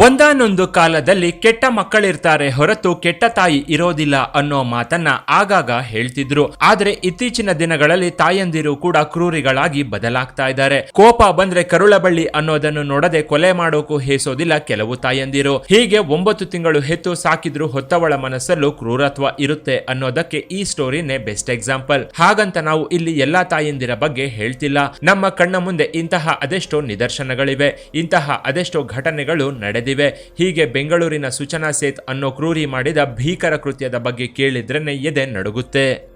ಒಂದಾನೊಂದು ಕಾಲದಲ್ಲಿ ಕೆಟ್ಟ ಮಕ್ಕಳಿರ್ತಾರೆ ಹೊರತು ಕೆಟ್ಟ ತಾಯಿ ಇರೋದಿಲ್ಲ ಅನ್ನೋ ಮಾತನ್ನ ಆಗಾಗ ಹೇಳ್ತಿದ್ರು. ಆದ್ರೆ ಇತ್ತೀಚಿನ ದಿನಗಳಲ್ಲಿ ತಾಯಂದಿರು ಕೂಡ ಕ್ರೂರಿಗಳಾಗಿ ಬದಲಾಗ್ತಾ ಇದ್ದಾರೆ. ಕೋಪ ಬಂದ್ರೆ ಕರುಳಬಳ್ಳಿ ಅನ್ನೋದನ್ನು ನೋಡದೆ ಕೊಲೆ ಮಾಡೋಕು ಹೇಸೋದಿಲ್ಲ ಕೆಲವು ತಾಯಂದಿರು. ಹೀಗೆ ಒಂಬತ್ತು ತಿಂಗಳು ಹೆತ್ತು ಸಾಕಿದ್ರು ಹೊತ್ತವಳ ಮನಸ್ಸಲ್ಲೂ ಕ್ರೂರತ್ವ ಇರುತ್ತೆ ಅನ್ನೋದಕ್ಕೆ ಈ ಸ್ಟೋರಿನೇ ಬೆಸ್ಟ್ ಎಕ್ಸಾಂಪಲ್. ಹಾಗಂತ ನಾವು ಇಲ್ಲಿ ಎಲ್ಲಾ ತಾಯಂದಿರ ಬಗ್ಗೆ ಹೇಳ್ತಿಲ್ಲ. ನಮ್ಮ ಕಣ್ಣ ಮುಂದೆ ಇಂತಹ ಅದೆಷ್ಟೋ ನಿದರ್ಶನಗಳಿವೆ. ಇಂತಹ ಅದೆಷ್ಟೋ ಘಟನೆಗಳು ನಡೆದಿವೆ ಹೀಗೆ ಬೆಂಗಳೂರಿನ ಸೂಚನಾ ಸೇತ್ ಅನ್ನೋ ಕ್ರೂರಿ ಮಾಡಿದ ಭೀಕರ ಕೃತ್ಯದ ಬಗ್ಗೆ ಕೇಳಿದ್ರೇನೆ ಎದೆ ನಡುಗುತ್ತೆ.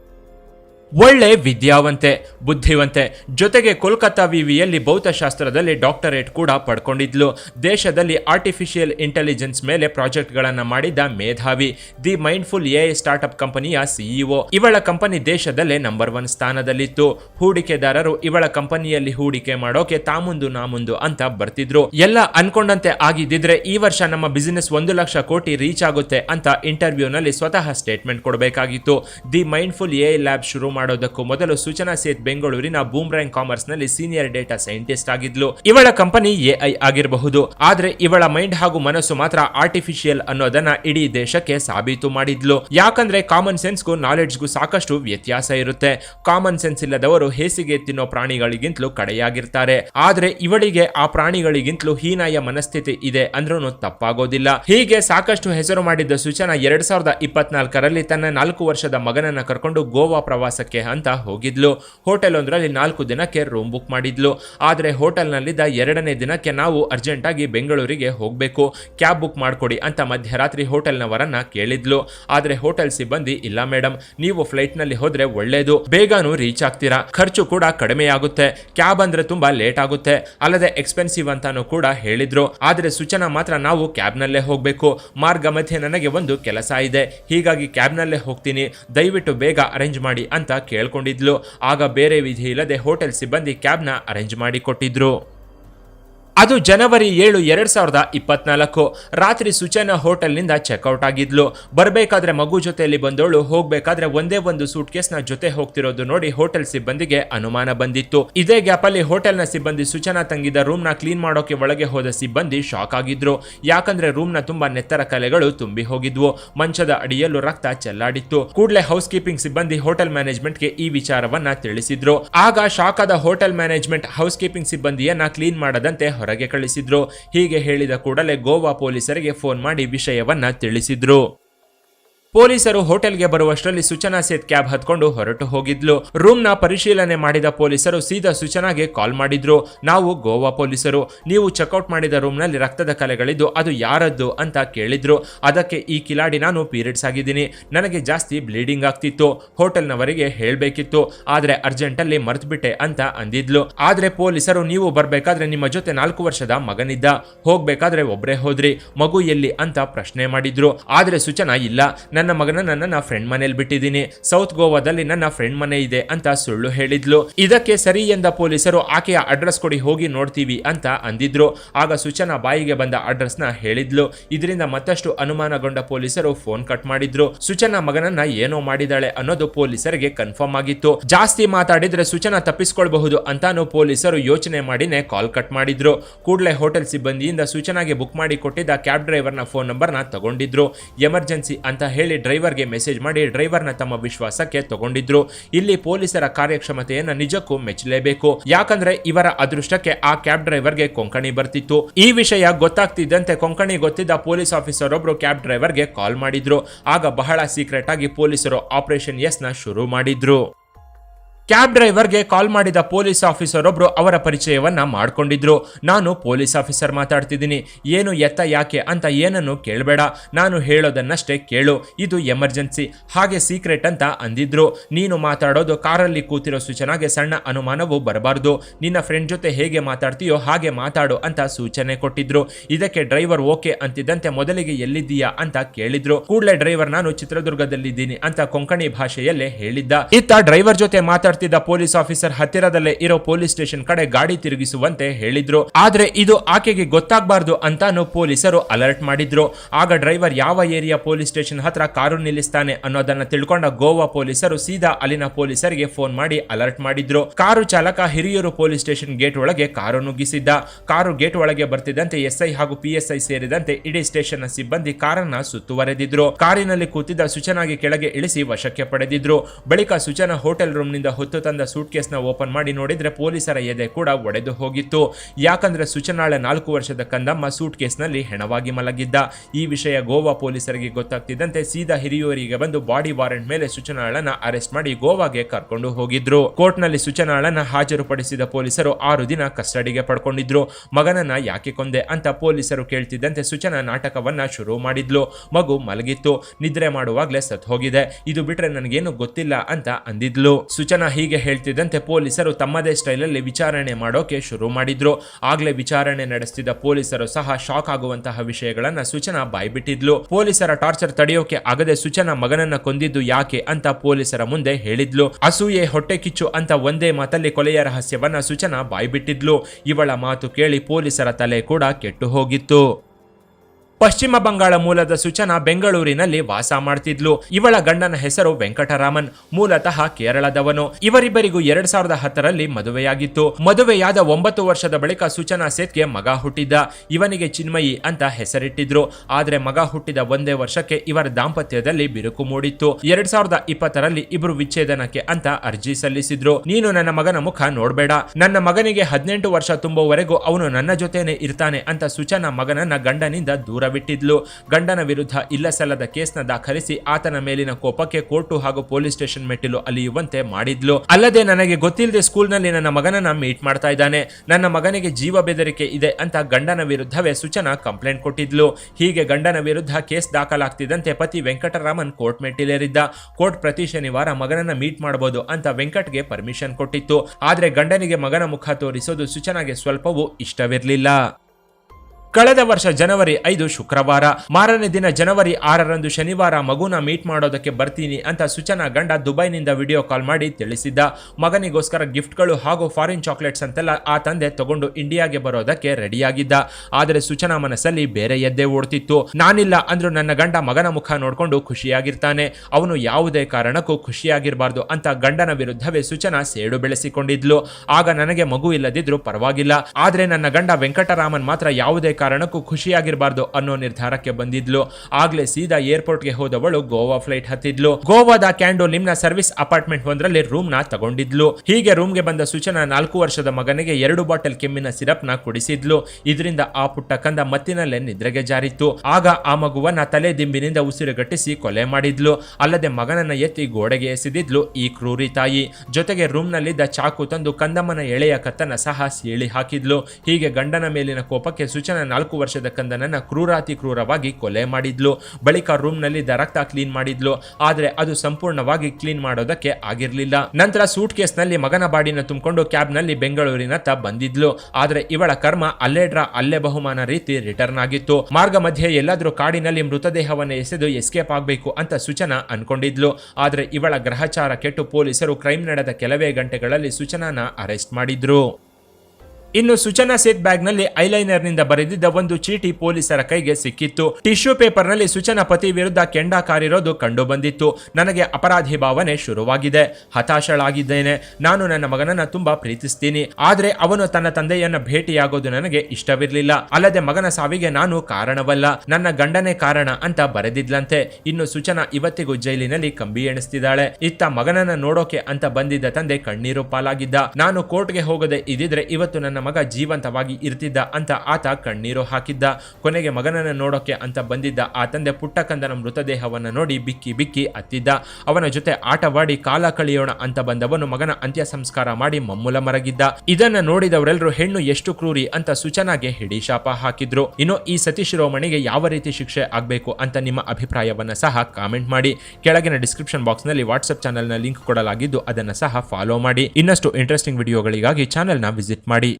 ಒಳ್ಳೆ ವಿದ್ಯಾವಂತೆ, ಬುದ್ಧಿವಂತೆ. ಜೊತೆಗೆ ಕೋಲ್ಕತ್ತಾ ವಿವಿಯಲ್ಲಿ ಭೌತಶಾಸ್ತ್ರದಲ್ಲಿ ಡಾಕ್ಟರೇಟ್ ಕೂಡ ಪಡ್ಕೊಂಡಿದ್ಲು. ದೇಶದಲ್ಲಿ ಆರ್ಟಿಫಿಷಿಯಲ್ ಇಂಟೆಲಿಜೆನ್ಸ್ ಮೇಲೆ ಪ್ರಾಜೆಕ್ಟ್ಗಳನ್ನು ಮಾಡಿದ್ದ ಮೇಧಾವಿ, ದಿ ಮೈಂಡ್ಫುಲ್ ಎ ಸ್ಟಾರ್ಟ್ಅಪ್ ಕಂಪನಿಯ ಸಿಇಒ. ಇವಳ ಕಂಪನಿ ದೇಶದಲ್ಲೇ ನಂಬರ್ ಒನ್ ಸ್ಥಾನದಲ್ಲಿತ್ತು. ಹೂಡಿಕೆದಾರರು ಇವಳ ಕಂಪನಿಯಲ್ಲಿ ಹೂಡಿಕೆ ಮಾಡೋಕೆ ತಾಮುಂದು ನಾಮುಂದು ಅಂತ ಬರ್ತಿದ್ರು. ಎಲ್ಲ ಅನ್ಕೊಂಡಂತೆ ಆಗಿದ್ದಿದ್ರೆ ಈ ವರ್ಷ ನಮ್ಮ ಬಿಸಿನೆಸ್ ಒಂದು ಲಕ್ಷ ಕೋಟಿ ರೀಚ್ ಆಗುತ್ತೆ ಅಂತ ಇಂಟರ್ವ್ಯೂನಲ್ಲಿ ಸ್ವತಃ ಸ್ಟೇಟ್ಮೆಂಟ್ ಕೊಡಬೇಕಾಗಿತ್ತು. ದಿ ಮೈಂಡ್ಫುಲ್ ಎ ಲ್ಯಾಬ್ ಶುರು ಮಾಡೋದಕ್ಕೂ ಮೊದಲು ಸೂಚನಾ ಸೇತ್ ಬೆಂಗಳೂರಿನ ಬೂಮ್ರಾಂಗ್ ಕಾಮರ್ಸ್ನಲ್ಲಿ ಸೀನಿಯರ್ ಡೇಟಾ ಸೈಂಟಿಸ್ಟ್ ಆಗಿದ್ಲು. ಇವಳ ಕಂಪನಿ ಎಐ ಆಗಿರಬಹುದು. ಆದ್ರೆ ಇವಳ ಮೈಂಡ್ ಹಾಗೂ ಮನಸ್ಸು ಮಾತ್ರ ಆರ್ಟಿಫಿಷಿಯಲ್ ಅನ್ನೋದನ್ನ ಇಡೀ ದೇಶಕ್ಕೆ ಸಾಬೀತು ಮಾಡಿದ್ಲು. ಯಾಕಂದ್ರೆ ಕಾಮನ್ ಸೆನ್ಸ್ಗೂ ನಾಲೆಡ್ಜ್ಗೂ ಸಾಕಷ್ಟು ವ್ಯತ್ಯಾಸ ಇರುತ್ತೆ. ಕಾಮನ್ ಸೆನ್ಸ್ ಇಲ್ಲದವರು ಹೇಸಿಗೆ ತಿನ್ನೋ ಪ್ರಾಣಿಗಳಿಗಿಂತಲೂ ಕಡೆಯಾಗಿರ್ತಾರೆ. ಆದ್ರೆ ಇವಳಿಗೆ ಆ ಪ್ರಾಣಿಗಳಿಗಿಂತಲೂ ಹೀನಾಯ ಮನಸ್ಥಿತಿ ಇದೆ ಅಂದ್ರೂ ತಪ್ಪಾಗೋದಿಲ್ಲ. ಹೀಗೆ ಸಾಕಷ್ಟು ಹೆಸರು ಮಾಡಿದ್ದ ಸೂಚನಾ ಎರಡ್ ಸಾವಿರದ ಇಪ್ಪತ್ನಾಲ್ಕರಲ್ಲಿ ತನ್ನ ನಾಲ್ಕು ವರ್ಷದ ಮಗನನ್ನ ಕರ್ಕೊಂಡು ಗೋವಾ ಪ್ರವಾಸಕ್ಕೆ ಅಂತ ಹೋಗಿದ್ಲು. ಹೋಟೆಲ್ ಒಂದರಲ್ಲಿ ನಾಲ್ಕು ದಿನಕ್ಕೆ ರೂಮ್ ಬುಕ್ ಮಾಡಿದ್ಲು. ಆದರೆ ಹೋಟೆಲ್ನಲ್ಲಿದ್ದ ಎರಡನೇ ದಿನಕ್ಕೆ ನಾವು ಅರ್ಜೆಂಟ್ ಆಗಿ ಬೆಂಗಳೂರಿಗೆ ಹೋಗಬೇಕು. ಕ್ಯಾಬ್ ಬುಕ್ ಮಾಡ್ಕೊಡಿ ಅಂತ ಮಧ್ಯರಾತ್ರಿ ಹೋಟೆಲ್ನವರನ್ನ ಕೇಳಿದ್ಲು. ಆದರೆ ಹೋಟೆಲ್ ಸಿಬ್ಬಂದಿ, ಇಲ್ಲ ಮೇಡಮ್ ನೀವು ಫ್ಲೈಟ್ನಲ್ಲಿ ಹೋದ್ರೆ ಒಳ್ಳೇದು. ಬೇಗನೂ ರೀಚ್ ಆಗ್ತೀರಾ? ಖರ್ಚು ಕೂಡ ಕಡಿಮೆ ಆಗುತ್ತೆ. ಕ್ಯಾಬ್ ಅಂದ್ರೆ ತುಂಬಾ ಲೇಟ್ ಆಗುತ್ತೆ. ಅಲ್ಲದೆ ಎಕ್ಸ್ಪೆನ್ಸಿವ್ ಅಂತಾನು ಕೂಡ ಹೇಳಿದ್ರು. ಆದರೆ ಸೂಚನಾ ಮಾತ್ರ ನಾವು ಕ್ಯಾಬ್ನಲ್ಲೇ ಹೋಗ್ಬೇಕು. ಮಾರ್ಗ ಮಧ್ಯೆ ನನಗೆ ಒಂದು ಕೆಲಸ ಇದೆ. ಹೀಗಾಗಿ ಕ್ಯಾಬ್ನಲ್ಲೇ ಹೋಗ್ತೀನಿ. ದಯವಿಟ್ಟು ಬೇಗ ಅರೇಂಜ್ ಮಾಡಿ ಅಂತ ಕೇಳ್ಕೊಂಡಿದ್ಲು. ಆಗ ಬೇರೆ ವಿಧಿ ಇಲ್ಲದೆ ಹೋಟೆಲ್ ಸಿಬ್ಬಂದಿ ಕ್ಯಾಬ್ನ ಅರೇಂಜ್ ಮಾಡಿ ಕೊಟ್ಟಿದ್ರು ಅದು ಜನವರಿ ಏಳು ಎರಡ್ ಸಾವಿರದ ಇಪ್ಪತ್ನಾಲ್ಕು. ರಾತ್ರಿ ಸುಚನಾ ಹೋಟೆಲ್ನಿಂದ ಚೆಕ್ಔಟ್ ಆಗಿದ್ಲು. ಬರಬೇಕಾದ್ರೆ ಮಗು ಜೊತೆಯಲ್ಲಿ ಬಂದವಳು ಹೋಗ್ಬೇಕಾದ್ರೆ ಒಂದೇ ಒಂದು ಸೂಟ್ ಕೇಸ್ನ ಜೊತೆ ಹೋಗ್ತಿರೋದು ನೋಡಿ ಹೋಟೆಲ್ ಸಿಬ್ಬಂದಿಗೆ ಅನುಮಾನ ಬಂದಿತ್ತು. ಇದೇ ಗ್ಯಾಪ್ ಅಲ್ಲಿ ಹೋಟೆಲ್ನ ಸಿಬ್ಬಂದಿ ಸುಚನಾ ತಂಗಿದ ರೂಮ್ನ ಕ್ಲೀನ್ ಮಾಡೋಕೆ ಒಳಗೆ ಹೋದ ಸಿಬ್ಬಂದಿ ಶಾಕ್ ಆಗಿದ್ರು. ಯಾಕಂದ್ರೆ ರೂಮ್ನ ತುಂಬಾ ನೆತ್ತರ ಕಲೆಗಳು ತುಂಬಿ ಹೋಗಿದ್ವು. ಮಂಚದ ಅಡಿಯಲ್ಲೂ ರಕ್ತ ಚೆಲ್ಲಾಡಿತ್ತು. ಕೂಡಲೇ ಹೌಸ್ ಕೀಪಿಂಗ್ ಸಿಬ್ಬಂದಿ ಹೋಟೆಲ್ ಮ್ಯಾನೇಜ್ಮೆಂಟ್ಗೆ ಈ ವಿಚಾರವನ್ನ ತಿಳಿಸಿದ್ರು. ಆಗ ಶಾಕ್ ಆದ ಹೋಟೆಲ್ ಮ್ಯಾನೇಜ್ಮೆಂಟ್ ಹೌಸ್ ಕೀಪಿಂಗ್ ಸಿಬ್ಬಂದಿಯನ್ನ ಕ್ಲೀನ್ ಮಾಡದಂತೆ ಹೊರಗೆ ಕಳಿಸಿದ್ರು. ಹೀಗೆ ಹೇಳಿದ ಕೂಡಲೇ ಗೋವಾ ಪೊಲೀಸರಿಗೆ ಫೋನ್ ಮಾಡಿ ವಿಷಯವನ್ನ ತಿಳಿಸಿದ್ರು. ಪೊಲೀಸರು ಹೋಟೆಲ್ಗೆ ಬರುವಷ್ಟರಲ್ಲಿ ಸುಚನಾ ಸೇತ್ ಕ್ಯಾಬ್ ಹತ್ಕೊಂಡು ಹೊರಟು ಹೋಗಿದ್ಲು. ರೂಮ್ನ ಪರಿಶೀಲನೆ ಮಾಡಿದ ಪೊಲೀಸರು ಸೀದಾ ಸುಚನಾಗೆ ಕಾಲ್ ಮಾಡಿದ್ರು. ನಾವು ಗೋವಾ ಪೊಲೀಸರು. ನೀವು ಚೆಕ್ಔಟ್ ಮಾಡಿದ ರೂಮ್ನಲ್ಲಿ ರಕ್ತದ ಕಲೆಗಳಿದ್ದು ಅದು ಯಾರದ್ದು ಅಂತ ಕೇಳಿದ್ರು. ಅದಕ್ಕೆ ಈ ಕಿಲಾಡಿ ನಾನು ಪೀರಿಯಡ್ಸ್ ಆಗಿದ್ದೀನಿ. ನನಗೆ ಜಾಸ್ತಿ ಬ್ಲೀಡಿಂಗ್ ಆಗ್ತಿತ್ತು. ಹೋಟೆಲ್ನವರಿಗೆ ಹೇಳಬೇಕಿತ್ತು. ಆದ್ರೆ ಅರ್ಜೆಂಟಲ್ಲಿ ಮರ್ತ್ಬಿಟ್ಟೆ ಅಂತ ಅಂದಿದ್ಲು. ಆದ್ರೆ ಪೊಲೀಸರು ನೀವು ಬರ್ಬೇಕಾದ್ರೆ ನಿಮ್ಮ ಜೊತೆ ನಾಲ್ಕು ವರ್ಷದ ಮಗನಿದ್ದ. ಹೋಗ್ಬೇಕಾದ್ರೆ ಒಬ್ರೇ ಹೋದ್ರಿ. ಮಗು ಎಲ್ಲಿ ಅಂತ ಪ್ರಶ್ನೆ ಮಾಡಿದ್ರು. ಆದ್ರೆ ಸೂಚನಾ ಇಲ್ಲ. ನನ್ನ ಮಗನ ನನ್ನ ಫ್ರೆಂಡ್ ಮನೇಲಿ ಬಿಟ್ಟಿದ್ದೀನಿ. ಸೌತ್ ಗೋವಾದಲ್ಲಿ ನನ್ನ ಫ್ರೆಂಡ್ ಮನೆ ಇದೆ ಅಂತ ಸುಳ್ಳು ಹೇಳಿದ್ಲು. ಇದಕ್ಕೆ ಸರಿ ಎಂದ ಪೊಲೀಸರು ಆಕೆಯ ಅಡ್ರೆಸ್ ಕೊಡಿ ಹೋಗಿ ನೋಡ್ತೀವಿ ಅಂತ ಅಂದಿದ್ರು. ಆಗ ಸೂಚನಾ ಬಾಯಿಗೆ ಬಂದ ಅಡ್ರೆಸ್ನ ಹೇಳಿದ್ಲು. ಇದರಿಂದ ಮತ್ತಷ್ಟು ಅನುಮಾನಗೊಂಡ ಪೊಲೀಸರು ಫೋನ್ ಕಟ್ ಮಾಡಿದ್ರು. ಸೂಚನಾ ಮಗನನ್ನ ಏನೋ ಮಾಡಿದಾಳೆ ಅನ್ನೋದು ಪೊಲೀಸರಿಗೆ ಕನ್ಫರ್ಮ್ ಆಗಿತ್ತು. ಜಾಸ್ತಿ ಮಾತಾಡಿದ್ರೆ ಸೂಚನಾ ತಪ್ಪಿಸ್ಕೊಳ್ಬಹುದು ಅಂತಾನು ಪೊಲೀಸರು ಯೋಚನೆ ಮಾಡಿನೇ ಕಾಲ್ ಕಟ್ ಮಾಡಿದ್ರು. ಕೂಡಲೇ ಹೋಟೆಲ್ ಸಿಬ್ಬಂದಿಯಿಂದ ಸೂಚನಾಗೆ ಬುಕ್ ಮಾಡಿ ಕೊಟ್ಟಿದ್ದ ಕ್ಯಾಬ್ ಡ್ರೈವರ್ನ ಫೋನ್ ನಂಬರ್ನ ತಗೊಂಡಿದ್ರು. ಎಮರ್ಜೆನ್ಸಿ ಅಂತ ಹೇಳಿ ಡ್ರೈವರ್ಗೆ ಮೆಸೇಜ್ ಮಾಡಿ ಡ್ರೈವರ್ನ ತಮ್ಮ ವಿಶ್ವಾಸಕ್ಕೆ ತಗೊಂಡಿದ್ರು. ಇಲ್ಲಿ ಪೊಲೀಸರ ಕಾರ್ಯಕ್ಷಮತೆಯನ್ನ ನಿಜಕ್ಕೂ ಮೆಚ್ಚಲೇಬೇಕು. ಯಾಕಂದ್ರೆ ಇವರ ಅದೃಷ್ಟಕ್ಕೆ ಆ ಕ್ಯಾಬ್ ಡ್ರೈವರ್ಗೆ ಕೊಂಕಣಿ ಬರ್ತಿತ್ತು. ಈ ವಿಷಯ ಗೊತ್ತಾಗ್ತಿದ್ದಂತೆ ಕೊಂಕಣಿ ಗೊತ್ತಿದ್ದ ಪೊಲೀಸ್ ಆಫೀಸರ್ ಒಬ್ರು ಕ್ಯಾಬ್ ಡ್ರೈವರ್ಗೆ ಕಾಲ್ ಮಾಡಿದ್ರು. ಆಗ ಬಹಳ ಸೀಕ್ರೆಟ್ ಆಗಿ ಪೊಲೀಸರು ಆಪರೇಷನ್ ಎಸ್ನ ಶುರು ಮಾಡಿದ್ರು. ಕ್ಯಾಬ್ ಡ್ರೈವರ್ಗೆ ಕಾಲ್ ಮಾಡಿದ ಪೊಲೀಸ್ ಆಫೀಸರ್ ಒಬ್ರು ಅವರ ಪರಿಚಯವನ್ನ ಮಾಡ್ಕೊಂಡಿದ್ರು. ನಾನು ಪೊಲೀಸ್ ಆಫೀಸರ್ ಮಾತಾಡ್ತಿದ್ದೀನಿ. ಏನು ಎತ್ತ ಯಾಕೆ ಅಂತ ಏನನ್ನು ಕೇಳಬೇಡ. ನಾನು ಹೇಳೋದನ್ನಷ್ಟೇ ಕೇಳು. ಇದು ಎಮರ್ಜೆನ್ಸಿ. ಹಾಗೆ ಸೀಕ್ರೆಟ್ ಅಂತ ಅಂದಿದ್ರು. ನೀನು ಮಾತಾಡೋದು ಕಾರಲ್ಲಿ ಕೂತಿರೋ ಸೂಚನಾಗೆ ಸಣ್ಣ ಅನುಮಾನವು ಬರಬಾರ್ದು. ನಿನ್ನ ಫ್ರೆಂಡ್ ಜೊತೆ ಹೇಗೆ ಮಾತಾಡ್ತೀಯೋ ಹಾಗೆ ಮಾತಾಡು ಅಂತ ಸೂಚನೆ ಕೊಟ್ಟಿದ್ರು. ಇದಕ್ಕೆ ಡ್ರೈವರ್ ಓಕೆ ಅಂತಿದ್ದಂತೆ ಮೊದಲಿಗೆ ಎಲ್ಲಿದ್ದೀಯಾ ಅಂತ ಕೇಳಿದ್ರು. ಕೂಡಲೇ ಡ್ರೈವರ್ ನಾನು ಚಿತ್ರದುರ್ಗದಲ್ಲಿದ್ದೀನಿ ಅಂತ ಕೊಂಕಣಿ ಭಾಷೆಯಲ್ಲೇ ಹೇಳಿದ್ದ. ಇತ್ತ ಡ್ರೈವರ್ ಜೊತೆ ಮಾತಾಡ್ತಿದ್ದ ಬರ್ತಿದ್ದ ಪೊಲೀಸ್ ಆಫೀಸರ್ ಹತ್ತಿರದಲ್ಲೇ ಇರೋ ಪೊಲೀಸ್ ಸ್ಟೇಷನ್ ಕಡೆ ಗಾಡಿ ತಿರುಗಿಸುವಂತೆ ಹೇಳಿದ್ರು. ಆದ್ರೆ ಇದು ಆಕೆಗೆ ಗೊತ್ತಾಗಬಾರದು ಅಂತಾನು ಪೊಲೀಸರು ಅಲರ್ಟ್ ಮಾಡಿದ್ರು. ಆಗ ಡ್ರೈವರ್ ಯಾವ ಏರಿಯಾ ಪೊಲೀಸ್ ಸ್ಟೇಷನ್ ಹತ್ರ ಕಾರು ನಿಲ್ಲಿಸ್ತಾನೆ ಅನ್ನೋದನ್ನ ತಿಳ್ಕೊಂಡ ಗೋವಾ ಪೊಲೀಸರು ಸೀದಾ ಅಲ್ಲಿನ ಪೊಲೀಸರಿಗೆ ಫೋನ್ ಮಾಡಿ ಅಲರ್ಟ್ ಮಾಡಿದ್ರು. ಕಾರು ಚಾಲಕ ಹಿರಿಯೂರು ಪೊಲೀಸ್ ಸ್ಟೇಷನ್ ಗೇಟ್ ಒಳಗೆ ಕಾರು ನುಗ್ಗಿಸಿದ್ದ. ಕಾರು ಗೇಟ್ ಒಳಗೆ ಬರ್ತಿದ್ದಂತೆ ಎಸ್ಐ ಹಾಗೂ ಪಿಎಸ್ಐ ಸೇರಿದಂತೆ ಇಡೀ ಸ್ಟೇಷನ್ ಸಿಬ್ಬಂದಿ ಕಾರನ್ನ ಸುತ್ತುವರೆದಿದ್ರು. ಕಾರಿನಲ್ಲಿ ಕೂತಿದ್ದ ಸುಚನಾಗಿ ಕೆಳಗೆ ಇಳಿಸಿ ವಶಕ್ಕೆ ಪಡೆದಿದ್ರು. ಬಳಿಕ ಸುಚನ ಹೋಟೆಲ್ ರೂಮ್ನಿಂದ ಹೊತ್ತು ತಂದ ಸೂಟ್ ಕೇಸ್ನ ಓಪನ್ ಮಾಡಿ ನೋಡಿದ್ರೆ ಪೊಲೀಸರ ಎದೆ ಕೂಡ ಒಡೆದು ಹೋಗಿತ್ತು. ಯಾಕಂದ್ರೆ ಸುಚನಾಳ ನಾಲ್ಕು ವರ್ಷದ ಕಂದಮ್ಮ ಸೂಟ್ ಕೇಸ್ನಲ್ಲಿ ಹೆಣವಾಗಿ ಮಲಗಿದ್ದ. ಈ ವಿಷಯ ಗೋವಾ ಪೊಲೀಸರಿಗೆ ಗೊತ್ತಾಗ್ತಿದ್ದಂತೆ ಸೀದಾ ಹಿರಿಯೂರಿಗೆ ಬಂದು ಬಾಡಿ ವಾರೆಂಟ್ ಮೇಲೆ ಸುಚನಾಳನ ಅರೆಸ್ಟ್ ಮಾಡಿ ಗೋವಾಗೆ ಕರ್ಕೊಂಡು ಹೋಗಿದ್ರು. ಕೋರ್ಟ್ನಲ್ಲಿ ಸುಚನಾಳನ ಹಾಜರುಪಡಿಸಿದ ಪೊಲೀಸರು ಆರು ದಿನ ಕಸ್ಟಡಿಗೆ ಪಡ್ಕೊಂಡಿದ್ರು. ಮಗನನ್ನ ಯಾಕೆ ಕೊಂದೆ ಅಂತ ಪೊಲೀಸರು ಕೇಳ್ತಿದ್ದಂತೆ ಸುಚನ ನಾಟಕವನ್ನ ಶುರು ಮಾಡಿದ್ಲು. ಮಗು ಮಲಗಿತ್ತು. ನಿದ್ರೆ ಮಾಡುವಾಗ್ಲೇ ಸತ್ ಹೋಗಿದೆ ಇದು ಬಿಟ್ರೆ ನನಗೇನು ಗೊತ್ತಿಲ್ಲ ಅಂತ ಅಂದಿದ್ಲು. ಸುಚನ ಹೀಗೆ ಹೇಳ್ತಿದ್ದಂತೆ ಪೊಲೀಸರು ತಮ್ಮದೇ ಸ್ಟೈಲಲ್ಲಿ ವಿಚಾರಣೆ ಮಾಡೋಕೆ ಶುರು ಮಾಡಿದ್ರು. ಆಗ್ಲೇ ವಿಚಾರಣೆ ನಡೆಸ್ತಿದ್ದ ಪೊಲೀಸರು ಸಹ ಶಾಕ್ ಆಗುವಂತಹ ವಿಷಯಗಳನ್ನ ಸೂಚನಾ ಬಾಯ್ಬಿಟ್ಟಿದ್ಲು. ಪೊಲೀಸರ ಟಾರ್ಚರ್ ತಡೆಯೋಕೆ ಆಗದೆ ಸೂಚನಾ ಮಗನನ್ನ ಕೊಂದಿದ್ದು ಯಾಕೆ ಅಂತ ಪೊಲೀಸರ ಮುಂದೆ ಹೇಳಿದ್ಲು. ಅಸೂಯೆ, ಹೊಟ್ಟೆ ಕಿಚ್ಚು ಅಂತ ಒಂದೇ ಮಾತಲ್ಲಿ ಕೊಲೆಯ ರಹಸ್ಯವನ್ನ ಸೂಚನಾ ಬಾಯ್ಬಿಟ್ಟಿದ್ಲು. ಇವಳ ಮಾತು ಕೇಳಿ ಪೊಲೀಸರ ತಲೆ ಕೂಡ ಕೆಟ್ಟು ಹೋಗಿತ್ತು. ಪಶ್ಚಿಮ ಬಂಗಾಳ ಮೂಲದ ಸೂಚನಾ ಬೆಂಗಳೂರಿನಲ್ಲಿ ವಾಸ ಮಾಡ್ತಿದ್ಲು. ಇವಳ ಗಂಡನ ಹೆಸರು ವೆಂಕಟರಾಮನ್, ಮೂಲತಃ ಕೇರಳದವನು. ಇವರಿಬ್ಬರಿಗೂ ಎರಡ್ ಸಾವಿರದ ಹತ್ತರಲ್ಲಿ ಮದುವೆಯಾಗಿತ್ತು. ಮದುವೆಯಾದ ಒಂಬತ್ತು ವರ್ಷದ ಬಳಿಕ ಸುಚನಾ ಸೇತ್ಗೆ ಮಗ ಹುಟ್ಟಿದ್ದ. ಇವನಿಗೆ ಚಿನ್ಮಯಿ ಅಂತ ಹೆಸರಿಟ್ಟಿದ್ರು. ಆದ್ರೆ ಮಗ ಹುಟ್ಟಿದ ಒಂದೇ ವರ್ಷಕ್ಕೆ ಇವರ ದಾಂಪತ್ಯದಲ್ಲಿ ಬಿರುಕು ಮೂಡಿತ್ತು. ಎರಡ್ ಸಾವಿರದ ಇಪ್ಪತ್ತರಲ್ಲಿ ಇಬ್ರು ವಿಚ್ಛೇದನಕ್ಕೆ ಅಂತ ಅರ್ಜಿ ಸಲ್ಲಿಸಿದ್ರು. ನೀನು ನನ್ನ ಮಗನ ಮುಖ ನೋಡ್ಬೇಡ. ನನ್ನ ಮಗನಿಗೆ ಹದಿನೆಂಟು ವರ್ಷ ತುಂಬುವವರೆಗೂ ಅವನು ನನ್ನ ಜೊತೆನೆ ಇರ್ತಾನೆ ಅಂತ ಸೂಚನಾ ಮಗನನ್ನ ಗಂಡನಿಂದ ದೂರವಿಟ್ಟಿದ್ಲು ಗಂಡನ ವಿರುದ್ಧ ಇಲ್ಲಸಲ್ಲದ ಕೇಸ್ನ ದಾಖಲಿಸಿ ಆತನ ಮೇಲಿನ ಕೋಪಕ್ಕೆ ಕೋರ್ಟು ಹಾಗೂ ಪೊಲೀಸ್ ಸ್ಟೇಷನ್ ಮೆಟ್ಟಿಲು ಅಲಿಯುವಂತೆ ಮಾಡಿದ್ಲು. ಅಲ್ಲದೆ ನನಗೆ ಗೊತ್ತಿಲ್ಲದೆ ಸ್ಕೂಲ್ನಲ್ಲಿ ನನ್ನ ಮಗನನ್ನ ಮೀಟ್ ಮಾಡ್ತಾ ಇದ್ದಾನೆ. ನನ್ನ ಮಗನಿಗೆ ಜೀವ ಬೆದರಿಕೆ ಇದೆ ಅಂತ ಗಂಡನ ವಿರುದ್ಧವೇ ಸೂಚನಾ ಕಂಪ್ಲೇಂಟ್ ಕೊಟ್ಟಿದ್ಲು. ಹೀಗೆ ಗಂಡನ ವಿರುದ್ಧ ಕೇಸ್ ದಾಖಲಾಗ್ತಿದ್ದಂತೆ ಪತಿ ವೆಂಕಟರಾಮನ್ ಕೋರ್ಟ್ ಮೆಟ್ಟಿಲೇರಿದ್ದ. ಕೋರ್ಟ್ ಪ್ರತಿ ಶನಿವಾರ ಮಗನನ್ನ ಮೀಟ್ ಮಾಡಬಹುದು ಅಂತ ವೆಂಕಟ್ಗೆ ಪರ್ಮಿಷನ್ ಕೊಟ್ಟಿತ್ತು. ಆದ್ರೆ ಗಂಡನಿಗೆ ಮಗನ ಮುಖ ತೋರಿಸೋದು ಸೂಚನಾಗೆ ಸ್ವಲ್ಪವೂ ಇಷ್ಟವಿರಲಿಲ್ಲ. ಕಳೆದ ವರ್ಷ ಜನವರಿ ಐದು ಶುಕ್ರವಾರ, ಮಾರನೇ ದಿನ ಜನವರಿ ಆರರಂದು ಶನಿವಾರ ಮಗುನ ಮೀಟ್ ಮಾಡೋದಕ್ಕೆ ಬರ್ತೀನಿ ಅಂತ ಸುಚನಾ ಗಂಡ ದುಬೈನಿಂದ ವಿಡಿಯೋ ಕಾಲ್ ಮಾಡಿ ತಿಳಿಸಿದ್ದ. ಮಗನಿಗೋಸ್ಕರ ಗಿಫ್ಟ್ಗಳು ಹಾಗೂ ಫಾರಿನ್ ಚಾಕ್ಲೇಟ್ಸ್ ಅಂತೆಲ್ಲ ಆ ತಂದೆ ತಗೊಂಡು ಇಂಡಿಯಾಗೆ ಬರೋದಕ್ಕೆ ರೆಡಿಯಾಗಿದ್ದ. ಆದರೆ ಸುಚನಾ ಮನಸ್ಸಲ್ಲಿ ಬೇರೆ ಎದ್ದೆ ಓಡ್ತಿತ್ತು. ನಾನಿಲ್ಲ ಅಂದ್ರೂ ನನ್ನ ಗಂಡ ಮಗನ ಮುಖ ನೋಡ್ಕೊಂಡು ಖುಷಿಯಾಗಿರ್ತಾನೆ. ಅವನು ಯಾವುದೇ ಕಾರಣಕ್ಕೂ ಖುಷಿಯಾಗಿರಬಾರ್ದು ಅಂತ ಗಂಡನ ವಿರುದ್ಧವೇ ಸುಚನಾ ಸೇಡು ಬೆಳೆಸಿಕೊಂಡಿದ್ಲು. ಆಗ ನನಗೆ ಮಗು ಇಲ್ಲದಿದ್ರೂ ಪರವಾಗಿಲ್ಲ. ಆದರೆ ನನ್ನ ಗಂಡ ವೆಂಕಟರಾಮನ್ ಮಾತ್ರ ಯಾವುದೇ ಕಾರಣಕ್ಕೂ ಖುಷಿಯಾಗಿರಬಾರ್ದು ಅನ್ನೋ ನಿರ್ಧಾರಕ್ಕೆ ಬಂದಿದ್ಲು. ಆಗ್ಲೇ ಸೀದಾ ಏರ್ಪೋರ್ಟ್ಗೆ ಹೋದವಳು ಗೋವಾ ಫ್ಲೈಟ್ ಹತ್ತಿದ್ಲು. ಗೋವಾದ ಕ್ಯಾಂಡೋ ನಿಮ್ನ ಸರ್ವಿಸ್ ಅಪಾರ್ಟ್ಮೆಂಟ್ ಒಂದರಲ್ಲಿ ರೂಮ್ನ ತಗೊಂಡಿದ್ಲು. ಹೀಗೆ ರೂಮ್ಗೆ ಬಂದ ಸೂಚನಾ ನಾಲ್ಕು ವರ್ಷದ ಮಗನಿಗೆ ಎರಡು ಬಾಟಲ್ ಕೆಮ್ಮಿನ ಸಿರಪ್ನ ಕುಡಿಸಿದ್ಲು. ಇದರಿಂದ ಆ ಪುಟ್ಟ ಕಂದ ಮತ್ತಿನಲ್ಲೇ ನಿದ್ರೆಗೆ ಜಾರಿತ್ತು. ಆಗ ಆ ಮಗುವನ್ನ ತಲೆ ದಿಂಬಿನಿಂದ ಉಸಿರುಗಟ್ಟಿಸಿ ಕೊಲೆ ಮಾಡಿದ್ಲು. ಅಲ್ಲದೆ ಮಗನನ್ನ ಎತ್ತಿ ಗೋಡೆಗೆ ಎಸೆದಿದ್ಲು ಈ ಕ್ರೂರಿ ತಾಯಿ. ಜೊತೆಗೆ ರೂಮ್ ನಲ್ಲಿದ್ದ ಚಾಕು ತಂದು ಕಂದಮ್ಮನ ಎಳೆಯ ಕತ್ತನ ಸಹ ಸೀಳಿ ಹಾಕಿದ್ಲು. ಹೀಗೆ ಗಂಡನ ಮೇಲಿನ ಕೋಪಕ್ಕೆ ಸೂಚನಾ ನಾಲ್ಕು ವರ್ಷದ ಕಂದನನ್ನ ಕ್ರೂರಾತಿ ಕ್ರೂರವಾಗಿ ಕೊಲೆ ಮಾಡಿದ್ಲು. ಬಳಿಕ ರೂಮ್ನಲ್ಲಿ ರಕ್ತ ಕ್ಲೀನ್ ಮಾಡಿದ್ಲು. ಆದ್ರೆ ಅದು ಸಂಪೂರ್ಣವಾಗಿ ಕ್ಲೀನ್ ಮಾಡೋದಕ್ಕೆ ಆಗಿರ್ಲಿಲ್ಲ. ನಂತರ ಸೂಟ್ ಕೇಸ್ನಲ್ಲಿ ಮಗನ ಬಾಡಿನ ತುಂಬಿಕೊಂಡು ಕ್ಯಾಬ್ನಲ್ಲಿ ಬೆಂಗಳೂರಿನತ್ತ ಬಂದಿದ್ಲು. ಆದ್ರೆ ಇವಳ ಕರ್ಮ ಅಲ್ಲೇಡ್ರ ಅಲ್ಲೇ ಬಹುಮಾನ ರೀತಿ ರಿಟರ್ನ್ ಆಗಿತ್ತು. ಮಾರ್ಗ ಮಧ್ಯೆ ಎಲ್ಲಾದ್ರೂ ಕಾಡಿನಲ್ಲಿ ಮೃತದೇಹವನ್ನು ಎಸೆದು ಎಸ್ಕೇಪ್ ಆಗಬೇಕು ಅಂತ ಸೂಚನಾ ಅನ್ಕೊಂಡಿದ್ಲು. ಆದ್ರೆ ಇವಳ ಗ್ರಹಚಾರ ಕೆಟ್ಟು ಪೊಲೀಸರು ಕ್ರೈಮ್ ನಡೆದ ಕೆಲವೇ ಗಂಟೆಗಳಲ್ಲಿ ಸೂಚನಾನ ಅರೆಸ್ಟ್ ಮಾಡಿದ್ರು. ಇನ್ನು ಸುಚನಾ ಸೇತ್ ಬ್ಯಾಗ್ನಲ್ಲಿ ಐಲೈನರ್ನಿಂದ ಬರೆದಿದ್ದ ಒಂದು ಚೀಟಿ ಪೊಲೀಸರ ಕೈಗೆ ಸಿಕ್ಕಿತ್ತು. ಟಿಶ್ಯೂ ಪೇಪರ್ನಲ್ಲಿ ಸುಚನ ಪತಿ ವಿರುದ್ಧ ಕೆಂಡ ಕಾರಿರೋದು ಕಂಡು ಬಂದಿತ್ತು ನನಗೆ ಅಪರಾಧಿ ಭಾವನೆ ಶುರುವಾಗಿದೆ. ಹತಾಶಳಾಗಿದ್ದೇನೆ. ನಾನು ನನ್ನ ಮಗನನ್ನ ತುಂಬಾ ಪ್ರೀತಿಸ್ತೀನಿ. ಆದ್ರೆ ಅವನು ತನ್ನ ತಂದೆಯನ್ನ ಭೇಟಿಯಾಗೋದು ನನಗೆ ಇಷ್ಟವಿರಲಿಲ್ಲ. ಅಲ್ಲದೆ ಮಗನ ಸಾವಿಗೆ ನಾನು ಕಾರಣವಲ್ಲ. ನನ್ನ ಗಂಡನೇ ಕಾರಣ ಅಂತ ಬರೆದಿದ್ಲಂತೆ. ಇನ್ನು ಸುಚನಾ ಇವತ್ತಿಗೂ ಜೈಲಿನಲ್ಲಿ ಕಂಬಿ ಎಣಿಸ್ತಿದ್ದಾಳೆ. ಇತ್ತ ಮಗನನ್ನ ನೋಡೋಕೆ ಅಂತ ಬಂದಿದ್ದ ತಂದೆ ಕಣ್ಣೀರು ಪಾಲಾಗಿದ್ದ. ನಾನು ಕೋರ್ಟ್ಗೆ ಹೋಗದೆ ಇದ್ದಿದ್ರೆ ಇವತ್ತು ನನ್ನ ಮಗ ಜೀವಂತವಾಗಿ ಇರ್ತಿದ್ದ ಅಂತ ಆತ ಕಣ್ಣೀರು ಹಾಕಿದ್ದ. ಕೊನೆಗೆ ಮಗನನ್ನು ನೋಡೋಕೆ ಅಂತ ಬಂದಿದ್ದ ಆ ತಂದೆ ಪುಟ್ಟಕಂದನ ಮೃತದೇಹವನ್ನು ನೋಡಿ ಬಿಕ್ಕಿ ಬಿಕ್ಕಿ ಅತ್ತಿದ್ದ. ಅವನ ಜೊತೆ ಆಟವಾಡಿ ಕಾಲ ಕಳೆಯೋಣ ಅಂತ ಬಂದವನು ಮಗನ ಅಂತ್ಯ ಸಂಸ್ಕಾರ ಮಾಡಿ ಮಮ್ಮೂಲ ಮರಗಿದ್ದ. ಇದನ್ನ ನೋಡಿದವರೆಲ್ಲರೂ ಹೆಣ್ಣು ಎಷ್ಟು ಕ್ರೂರಿ ಅಂತ ಸೂಚನಾಗೆ ಹಿಡಿ ಶಾಪ ಹಾಕಿದ್ರು. ಇನ್ನು ಈ ಸತೀಶ್ ರೋಮಣಿಗೆ ಯಾವ ರೀತಿ ಶಿಕ್ಷೆ ಆಗಬೇಕು ಅಂತ ನಿಮ್ಮ ಅಭಿಪ್ರಾಯವನ್ನ ಸಹ ಕಾಮೆಂಟ್ ಮಾಡಿ. ಕೆಳಗಿನ ಡಿಸ್ಕ್ರಿಪ್ಷನ್ ಬಾಕ್ಸ್ನಲ್ಲಿ ವಾಟ್ಸ್ಆಪ್ ಚಾನೆಲ್ನ ಲಿಂಕ್ ಕೊಡಲಾಗಿದ್ದು ಅದನ್ನ ಸಹ ಫಾಲೋ ಮಾಡಿ. ಇನ್ನಷ್ಟು ಇಂಟ್ರೆಸ್ಟಿಂಗ್ ವಿಡಿಯೋಗಳಿಗಾಗಿ ಚಾನೆಲ್ನ ವಿಸಿಟ್ ಮಾಡಿ.